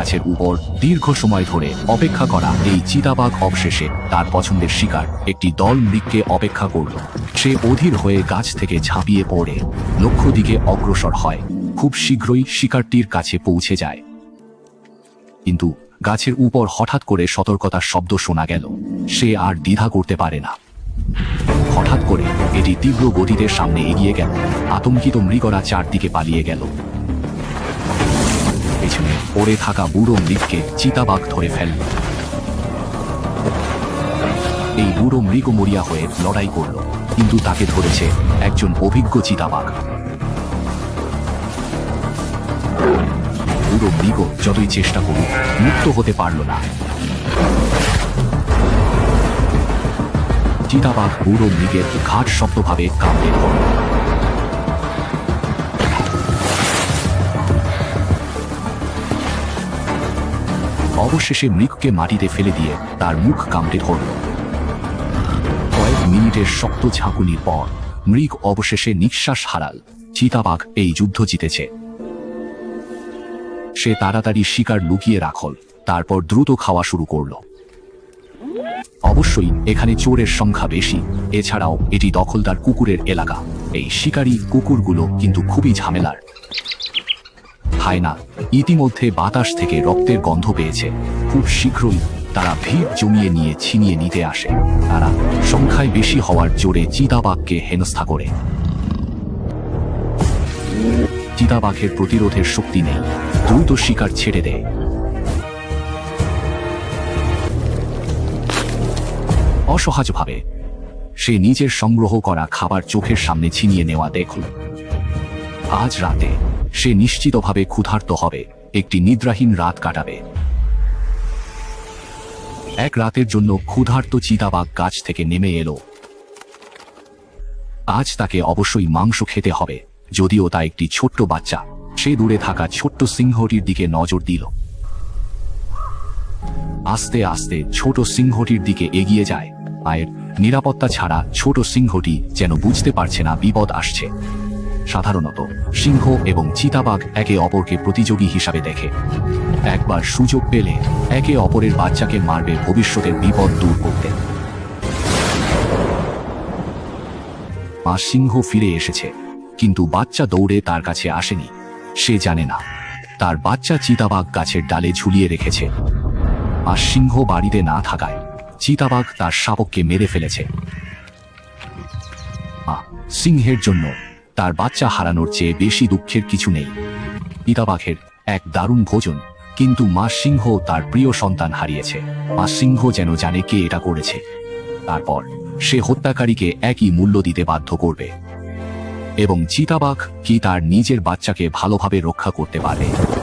গাছের উপর দীর্ঘ সময় ধরে অপেক্ষা করা এই চিতাবাঘ অবশেষে তার পছন্দের শিকার একটি দল মৃগকে অপেক্ষা করল। সে অধীর হয়ে গাছ থেকে ঝাঁপিয়ে পড়ে। লক্ষ্য দিকে অগ্রসর হয়। খুব শীঘ্রই শিকারটির কাছে পৌঁছে যায়। কিন্তু গাছের উপর হঠাৎ করে সতর্কতার শব্দ শোনা গেল। সে আর দ্বিধা করতে পারে না। হঠাৎ করে এটি তীব্র গতিতে সামনে এগিয়ে গেল। আতঙ্কিত মৃগরা চারদিকে পালিয়ে গেল। পড়ে থাকা বুড়ো মৃগকে চিতাবাঘ ধরে ফেলল এই বুড়ো মৃগ মরিয়া হয়ে লড়াই করল, কিন্তু তাকে ধরেছে একজন অভিজ্ঞ চিতাবাঘ। বুড়ো মৃগ যতই চেষ্টা করুক, মুক্ত হতে পারল না। চিতাবাঘ বুড়ো মৃগের ঘাট শক্তভাবে কামড়ে ধরল। অবশেষে মৃগকে মাটিতে ফেলে দিয়ে তার মুখ কামড়ে ধরল। কয়েক মিনিটের শক্ত ঝাঁকুনির পর মৃগ অবশেষে নিঃশ্বাস হারাল। চিতাবাঘ এই যুদ্ধ জিতেছে। সে তাড়াতাড়ি শিকার লুকিয়ে রাখল, তারপর দ্রুত খাওয়া শুরু করল। অবশ্যই এখানে চোরের সংখ্যা বেশি, এছাড়াও এটি দখলদার কুকুরের এলাকা। এই শিকারী কুকুরগুলো কিন্তু খুবই ঝামেলার। হায়না ইতিমধ্যে বাতাস থেকে রক্তের গন্ধ পেয়েছে। খুব শীঘ্রই তারা ভিড় জমিয়ে নিয়ে ছিনিয়ে নিতে আসে। তারা সংখ্যায় বেশি হওয়ার জোরে চিতাবাঘকে হেনস্থা করে। চিতাবাঘের প্রতিরোধের শক্তি নেই। দ্রুত শিকার ছেড়ে দেয়। অসহজভাবে সে নিজের সংগ্রহ করা খাবার চোখের সামনে ছিনিয়ে নেওয়া দেখল। আজ রাতে সে নিশ্চিতভাবে ক্ষুধার্ত হবে, একটি নিদ্রাহীন রাত কাটাবে। এক রাতের জন্য ক্ষুধার্ত চিতাবাঘ গাছ থেকে নেমে এলো। আজ তাকে অবশ্যই মাংস খেতে হবে, যদিও তা একটি ছোট্ট বাচ্চা। সে দূরে থাকা ছোট্ট সিংহটির দিকে নজর দিল। আস্তে আস্তে ছোট সিংহটির দিকে এগিয়ে যায়। আয়ের নিরাপত্তা ছাড়া ছোট সিংহটি যেন বুঝতে পারছে না বিপদ আসছে। সাধারণত সিংহ এবং চিতাবাঘ একে অপরকে প্রতিযোগী হিসাবে দেখে। একবার সুযোগ পেলে একে অপরের বাচ্চাকে মারবে ভবিষ্যতের বিপদ দূর করতে। মা সিংহ ফিরে এসেছে, কিন্তু বাচ্চা দৌড়ে তার কাছে আসেনি। সে জানে না, তার বাচ্চা চিতাবাঘ গাছের ডালে ঝুলিয়ে রেখেছে। আর সিংহ বাড়িতে না থাকায় চিতাবাঘ তার শাবককে মেরে ফেলেছে। সিংহের জন্য তার বাচ্চা হারানোর চেয়ে বেশি দুঃখের কিছু নেই। পিতাবাঘের এক দারুণ ভোজন, কিন্তু মা সিংহ তার প্রিয় সন্তান হারিয়েছে। মা সিংহ যেন জানে কে এটা করেছে। তারপর সে হত্যাকারীকে একই মূল্য দিতে বাধ্য করবে। এবং চিতাবাঘ কি তার নিজের বাচ্চাকে ভালোভাবে রক্ষা করতে পারবে?